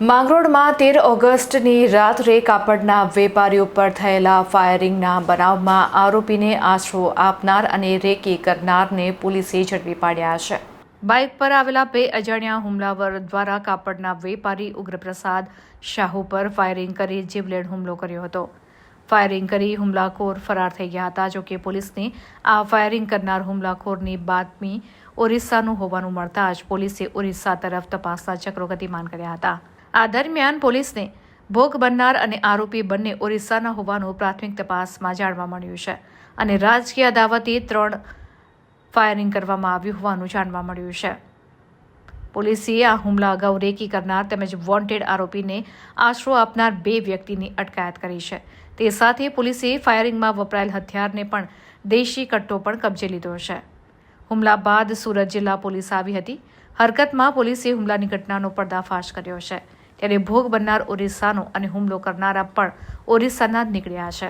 માંગરોળમાં તેર ઓગસ્ટની રાત્રે કાપડના વેપારી ઉપર થયેલા ફાયરિંગના બનાવમાં આરોપીને આશરો આપનાર અને રેકી કરનારને પોલીસે ઝડપી પાડ્યા છે. બાઇક પર આવેલા બે અજાણ્યા હુમલાવર દ્વારા કાપડના વેપારી ઉગ્રપ્રસાદ શાહુ પર ફાયરિંગ કરી જીવલેણ હુમલો કર્યો હતો. ફાયરિંગ કરી હુમલાખોર ફરાર થઈ ગયા હતા, જોકે પોલીસને આ ફાયરિંગ કરનાર હુમલાખોરની બાતમી ઓરિસ્સાનું હોવાનું મળતા જ પોલીસે ઓરિસ્સા તરફ તપાસના ચક્રો ગતિમાન કર્યા હતા. આ દરમિયાન પોલીસને ભોગ બનનાર અને આરોપી બંને ઓરિસ્સાના હોવાનું પ્રાથમિક તપાસમાં જાણવા મળ્યું છે અને રાજકીય અદાવતે ત્રણ ફાયરિંગ કરવામાં આવ્યું હોવાનું જાણવા મળ્યું છે. પોલીસે આ હુમલા અગાઉ રેકી કરનાર તેમજ વોન્ટેડ આરોપીને આશરો આપનાર બે વ્યક્તિની અટકાયત કરી છે. તે સાથે પોલીસે ફાયરિંગમાં વપરાયેલ હથિયારને પણ દેશી કટ્ટો પણ કબજે લીધો છે. હુમલા બાદ સુરત જિલ્લા પોલીસ આવી હતી. હરકતમાં પોલીસે હુમલાની ઘટનાનો પર્દાફાશ કર્યો છે. ત્યારે ભોગ બનનાર ઓરિસ્સાનો અને હુમલો કરનારા પણ ઓરિસ્સાના જ નીકળ્યા છે.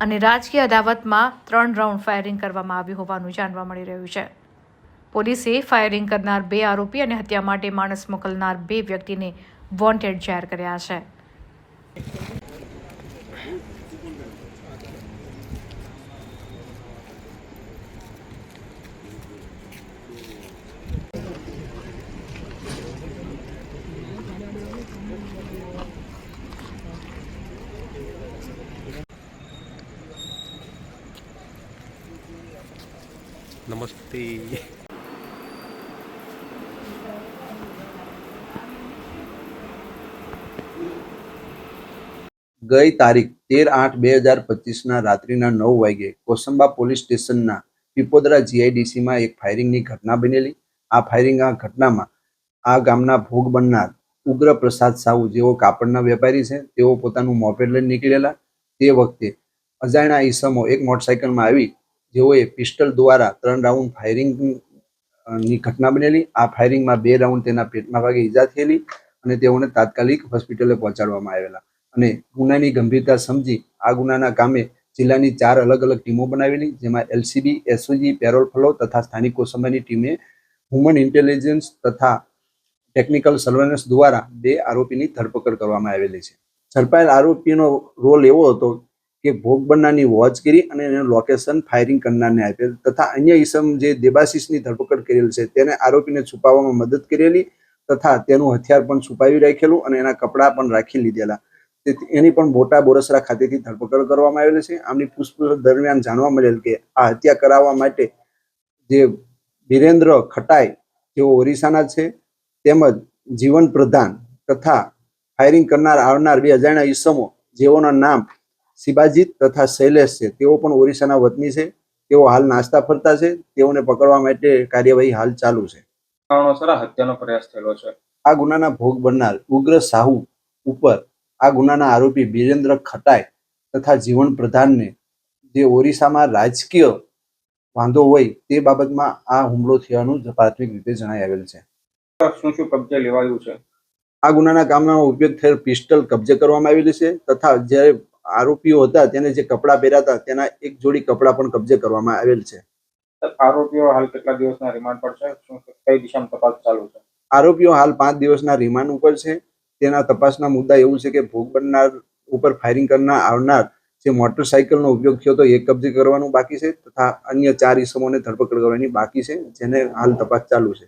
અને રાજકીય અદાવતમાં ત્રણ રાઉન્ડ ફાયરિંગ કરવામાં આવ્યું હોવાનું જાણવા મળી રહ્યું છે. પોલીસે ફાયરિંગ કરનાર બે આરોપી અને હત્યા માટે માણસ મોકલનાર બે વ્યક્તિને વોન્ટેડ જાહેર કર્યા છે. નમસ્તે. ગઈ તારીખ તેર આઠ બે હજાર પચીસના રાત્રિના નવ વાગ્યે કોસંબા પોલીસ સ્ટેશનના પીપોદરા જીઆઈડીસીમાં એક ફાયરિંગની ઘટના બનેલી. આ ફાયરિંગ આ ઘટનામાં આ ગામના ભોગ બનનાર ઉગ્ર પ્રસાદ સાહુ જેઓ કાપડના વેપારી છે, તેઓ પોતાનું મોપેડ લઈને નીકળેલા. તે વખતે અજાણ્યા ઈસમો એક મોટરસાયકલમાં આવી જેઓએ પિસ્ટલ દ્વારા ત્રણ રાઉન્ડ ફાયરિંગની ઘટના બનેલી. આ ફાયરિંગમાં બે રાઉન્ડ તેના પેટના ભાગે ઈજા થયેલી અને તેઓને તાત્કાલિક હોસ્પિટલે પહોંચાડવામાં આવેલા. અને ગુનાની ગંભીરતા સમજી આ ગુનાના કામે જિલ્લાની ચાર અલગ અલગ ટીમો બનાવેલી, જેમાં એલસીબી એસઓજી પેરોલ ફ્લો તથા સ્થાનિક કોસંબાની ટીમે હ્યુમન ઇન્ટેલિજન્સ તથા ટેકનિકલ સર્વેલન્સ દ્વારા બે આરોપીની ધરપકડ કરવામાં આવેલી છે. ઝડપાયેલ આરોપીનો રોલ એવો હતો કે ભોગ બનનારની કરી અને એનું લોકેશન ફાયરિંગ કરનારને આપેલ તથા અન્ય ઈસમ જે દેબાશીસની ધરપકડ કરેલ છે, તેને આરોપીને છુપાવવામાં મદદ કરેલી તથા તેનું હથિયાર પણ છુપાવી રાખેલું અને એના કપડાં પણ રાખી લીધેલા. તેથી એની પણ મોટા બોરસરા ખાતેથી ધરપકડ કરવામાં આવેલી છે. આમની પૂછપરછ દરમિયાન જાણવા મળેલ કે આ હત્યા કરાવવા માટે જે વિરેન્દ્ર ખટાઈ, જેઓ ઓરિસ્સાના છે, તેમજ જીવન પ્રધાન તથા ફાયરિંગ કરનાર આવનાર બે અજાણ્યા ઈસમો, જેઓના નામ શિબાજીત તથા શૈલેષ છે. તેઓ પણ ઓરિસ્સાના વતની છે. તેઓ હાલ નાસ્તા ફરતા છે. તેઓને પકડવા માટે કાર્યવાહી હાલ ચાલુ છે. હત્યાનો પ્રયાસ થયેલો છે. આ ગુનાના ભોગ બનનાર ઉગ્ર સાહુ ઉપર આ ગુનાના આરોપી બિરેન્દ્ર ખટાઈ તથા જીવન પ્રધાનને જે ઓરિસ્સામાં રાજકીય વાંધો હોય તે બાબતમાં આ હુમલો થયાનું પ્રાથમિક રીતે જણાઈ આવેલ છે. શું શું કબજે લેવાયું છે? આ ગુનાના કામના ઉપયોગ થયેલ પિસ્ટલ કબજે કરવામાં આવેલી છે તથા જ્યારે આરોપીઓ હતા તેને જે કપડાં પહેર્યા તેના એક જોડી કપડાં પણ કબજે કરવામાં આવેલ છે. આરોપીઓ હાલ કેટલા દિવસના રિમાન્ડ પર છે? શું કઈ દિશામાં તપાસ ચાલુ છે? આરોપીઓ હાલ પાંચ દિવસના રિમાન્ડ ઉપર છે. તેના તપાસના મુદ્દા એવું છે કે ભોગ બનનાર ઉપર ફાયરિંગ કરનાર આવનાર જે મોટરસાયકલનો ઉપયોગ થયો હતો એ કબજે કરવાનું બાકી છે તથા અન્ય ચાર ઈસમોને ધરપકડ કરવાની બાકી છે જેને હાલ તપાસ ચાલુ છે.